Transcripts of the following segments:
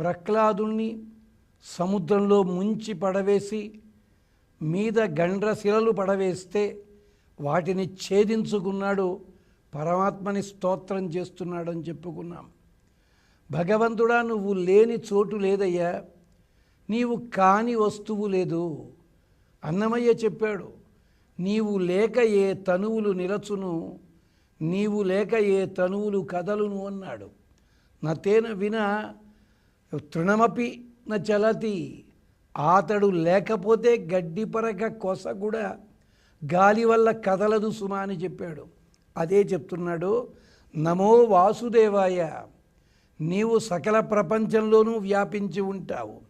ప్రహ్లాదుణ్ణి సముద్రంలో ముంచి పడవేసి మీద గండ్రశిలలు పడవేస్తే వాటిని ఛేదించుకున్నాడు పరమాత్మని స్తోత్రం చేస్తున్నాడని చెప్పుకున్నాం. భగవంతుడా నువ్వు లేని చోటు లేదయ్యా. నీవు కాని వస్తువు లేదు. అన్నమయ్య చెప్పాడు నీవు లేక ఏ తనువులు నిలచును నీవు లేక ఏ తనువులు కదలును అన్నాడు. నతేన విన తృణమపి న చలతి. అతడు లేకపోతే గడ్డి పరక కొస కూడా గాలి వల్ల కదలదు సుమా అని చెప్పాడు. అదే చెప్తున్నాడు నమో వాసుదేవాయ నీవు సకల ప్రపంచంలోనూ వ్యాపించి ఉంటావు.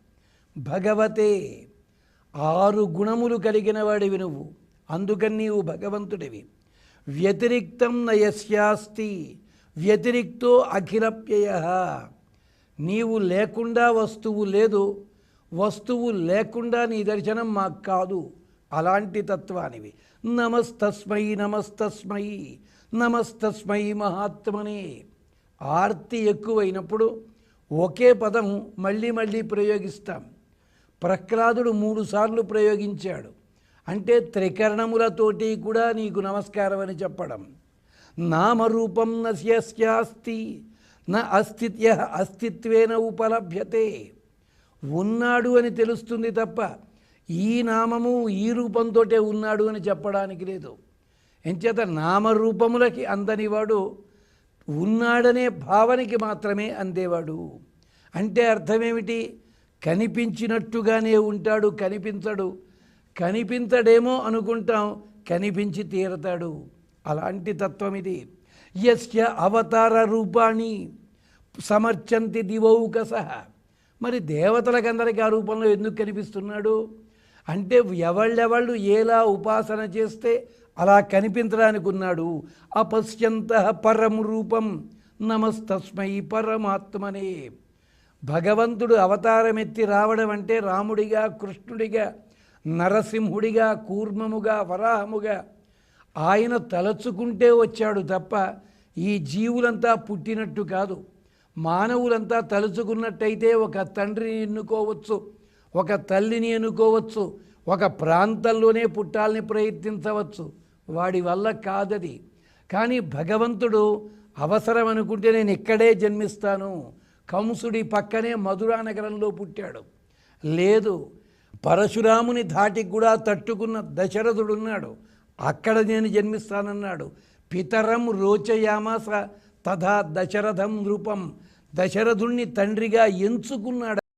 భగవతే ఆరు గుణములు కలిగిన వాడివి నువ్వు అందుకని నీవు భగవంతుడివి. వ్యతిరిక్తం నయస్యాస్తి వ్యతిరిక్తో అఖిలప్యయ. నీవు లేకుండా వస్తువు లేదు వస్తువు లేకుండా నీ దర్శనం మాకు కాదు. అలాంటి తత్వానివి. నమస్తస్మై నమస్తస్మై నమస్తస్మై మహాత్మనే. ఆర్తి ఎక్కువైనప్పుడు ఒకే పదం మళ్ళీ మళ్ళీ ప్రయోగిస్తాం. ప్రహ్లాదుడు మూడుసార్లు ప్రయోగించాడు. అంటే త్రికరణములతోటి కూడా నీకు నమస్కారం అని చెప్పడం. నామరూపం నస్యస్యాస్తి నా అస్తిత్య అస్తిత్వేన ఉపలభ్యతే. ఉన్నాడు అని తెలుస్తుంది తప్ప ఈ నామము ఈ రూపంతో ఉన్నాడు అని చెప్పడానికి లేదు. ఎంచేత నామరూపములకి అందనివాడు ఉన్నాడనే భావనకి మాత్రమే అందేవాడు. అంటే అర్థమేమిటి? కనిపించినట్టుగానే ఉంటాడు కనిపించడు. కనిపించడేమో అనుకుంటాం కనిపించి తీరతాడు. అలాంటి తత్వం ఇది యస్య అవతార రూపాణి. సమర్చంతి దివౌకస. మరి దేవతలకందరికీ ఆ రూపంలో ఎందుకు కనిపిస్తున్నాడు? అంటే ఎవళ్ళెవళ్ళు ఎలా ఉపాసన చేస్తే అలా కనిపించడానికి ఉన్నాడు? అపశ్యంత పరం రూపం నమస్తస్మై పరమాత్మనే. భగవంతుడు అవతారమెత్తి రావడం అంటే రాముడిగా కృష్ణుడిగా నరసింహుడిగా కూర్మముగా వరాహముగా ఆయన తలచుకుంటే వచ్చాడు తప్ప ఈ జీవులంతా పుట్టినట్టు కాదు. మానవులంతా తలుచుకున్నట్టయితే ఒక తండ్రిని ఎన్నుకోవచ్చు ఒక తల్లిని ఎన్నుకోవచ్చు ఒక ప్రాంతంలోనే పుట్టాలని ప్రయత్నించవచ్చు. వాడి వల్ల కాదది. కానీ భగవంతుడు అవసరం అనుకుంటే నేను ఇక్కడే జన్మిస్తాను. కంసుడి పక్కనే మధురా నగరంలో పుట్టాడు. లేదు పరశురాముని ధాటికి కూడా తట్టుకున్న దశరథుడున్నాడు. అక్కడ నేను జన్మిస్తానన్నాడు. పితరం రోచయామాస తథా దశరథం రూపం దశరథుణ్ణి తండ్రిగా ఎంచుకున్నాడు